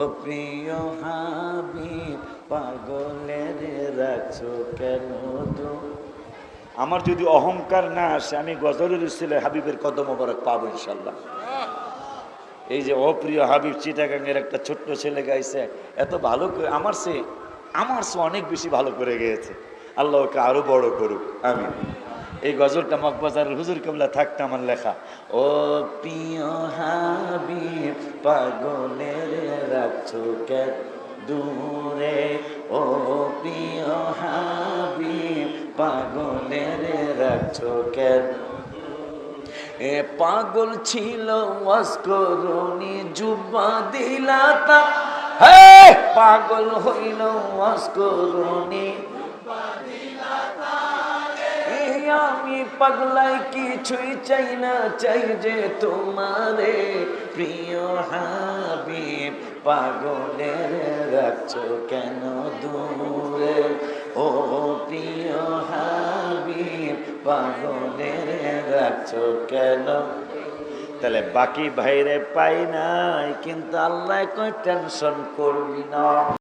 প্রিয় হাবিব, পাগলের রাখছো কেন আমার যদি অহংকার না আসে, আমি গজরুল ছিল হাবিবের কদম মোবারক পাবো ইনশাল্লাহ এই যে অপ্রিয় হাবিব চিটাগাঙ্গের একটা ছোট্ট ছেলে গাইছে, এত ভালো করে, আমার সে আমার সে অনেক বেশি ভালো করে গেয়েছে। আল্লাহ ওকে আরও বড় করুক আমি এই গজলটা মকবাজারের হুজুর কেবলা থাকতে আমার লেখা, ও প্রিয় পাগলের রাখছো কেন দূরে, ও প্রিয় হাবিব, পাগলের রাখছো কেন এ পাগল ছিল ওয়াসকরণী জুব্বা দিলা হে পাগল হইল ওয়াসকরণী এ আমি পাগলাই কিছুই চাই না, চাই যে তোমারে প্রিয় হাবিব, পাগলের রাখছ কেন দূরে? ও প্রিয় হাবিব, পাগলের রাখছ কেন? তাহলে বাকি ভাইরে পাই নাই, কিন্তু আল্লাহ কই টেনশন করবি না।